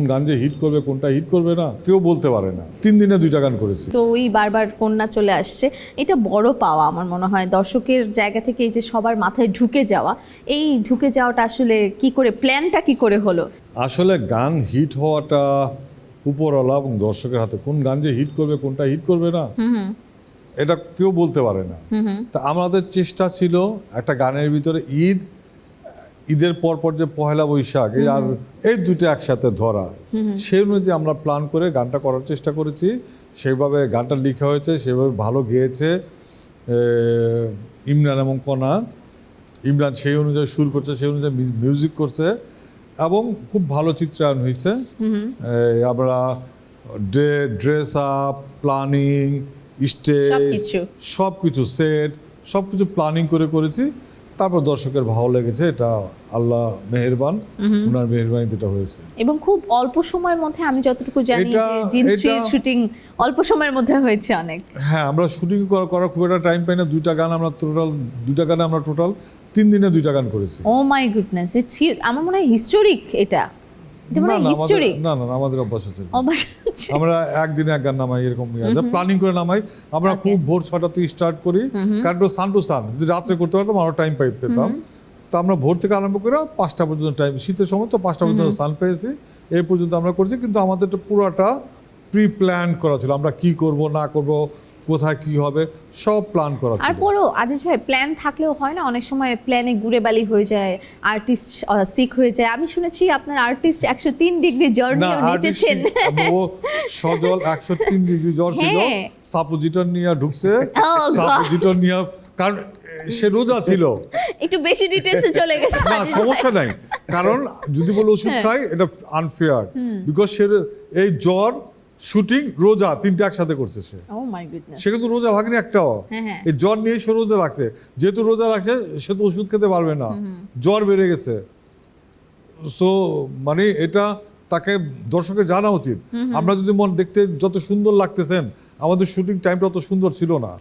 কোন গান যে হিট করবে কোনটা হিট করবে না কেউ বলতে পারে না। তিন দিনে দুইটা গান করেছি। তো ওই বারবার কন্যা চলে আসছে। এটা বড় পাওয়া আমার মনে হয়। দর্শকের জায়গা থেকে এই যে সবার মাথায় ঢুকে যাওয়া এই ঢুকে যাওয়াটা আসলে কি করে প্ল্যানটা কি করে হলো? আসলে গান হিট হওয়াটা উপরওয়ালা এবং দর্শকের হাতে। কোন গান যে হিট করবে কোনটা হিট করবে না এটা কেউ বলতে পারে না। তা আমাদের চেষ্টা ছিল একটা গানের ভিতরে ঈদ ঈদের পর পর যে পহেলা বৈশাখ আর এই দুটো একসাথে ধরা সেই অনুযায়ী আমরা প্ল্যান করে গানটা করার চেষ্টা করেছি। সেইভাবে গানটা লিখা হয়েছে সেভাবে ভালো গেয়েছে। ইমরান এবং কণা ইমরান সেই অনুযায়ী সুর করছে সেই অনুযায়ী মিউজিক করছে এবং খুব ভালো চিত্রায়ন হয়েছে। আমরা ড্রেস আপ প্ল্যানিং স্টেজ সব কিছু সেট সব কিছু প্ল্যানিং করে করেছি। তারপর দর্শকের ভালো লেগেছে এটা আল্লাহ মেহেরবান ওনার মেহেরবানিতে এটা হয়েছে। এবং খুব অল্প সময়ের মধ্যে আমি যতটুকু জানি যে শুটিং অল্প সময়ের মধ্যে হয়েছে অনেক। হ্যাঁ আমরা শুটিং করার খুব একটা টাইম পাই না দুইটা গান আমরা টোটাল দুইটা গানে আমরা টোটাল তিন দিনে দুইটা গান করেছি। ও মাই গুডনেস ইটস আমার মনে হয় হিস্টোরিক এটা। না না না না আমাদের অভ্যাস হচ্ছে আমরা একদিনে এক গান নামাই এরকম প্ল্যানিং করে নামাই। আমরা খুব ভোর ছটা থেকে স্টার্ট করি। কারণ সান টু সান যদি রাত্রে করতে পারতাম আরও টাইম পাই পেতাম। তো আমরা ভোর থেকে আরম্ভ করে পাঁচটা পর্যন্ত টাইম শীতের সময় তো পাঁচটা পর্যন্ত সান পেয়েছি। এই পর্যন্ত আমরা করছি কিন্তু আমাদের তো পুরোটা প্রি প্ল্যান করা ছিল। আমরা কি করব না করব কোথায় কি হবে সব প্ল্যান করা আর পরও আজিজ ভাই প্ল্যান থাকলেও হয় না অনেক সময় প্ল্যানে ঘুরে বালি হয়ে যায় আর্টিস্ট সিক হয়ে যায় আমি শুনেছি আপনার আর্টিস্ট একশো তিন ডিগ্রি জ্বর না নিয়ে নেচেছেন ও সজল একশো তিন ডিগ্রি জ্বর ছিল হ্যাঁ। সাপোজিটর নিয়ে ঢুকছে. সাপোজিটর নিয়ে কারণ সে রোজা ছিল একটু বেশি ডিটেলসে চলে গেছে না সমস্যা নাই কারণ যদি বলে ওষুধ হ্যাঁ। খাই এটা আনফেয়ার বিকজ সে এই জ্বর শুটিং রোজা তিনটা একসাথে করছে সে। গুডনেস সে কিন্তু রোজা ভাগনি একটাও। হ্যাঁ, হ্যাঁ। এই জ্বর নিয়ে সে রোজা রাখছে। যেহেতু রোজা রাখছে সে তো ওষুধ খেতে পারবে না। জ্বর বেড়ে গেছে। সো মানে এটা তাকে দর্শকের জানা উচিত। আমরা যদি মন দেখতে যত সুন্দর লাগতেছেন আমাদের শুটিং টাইমটা অত সুন্দর ছিল না।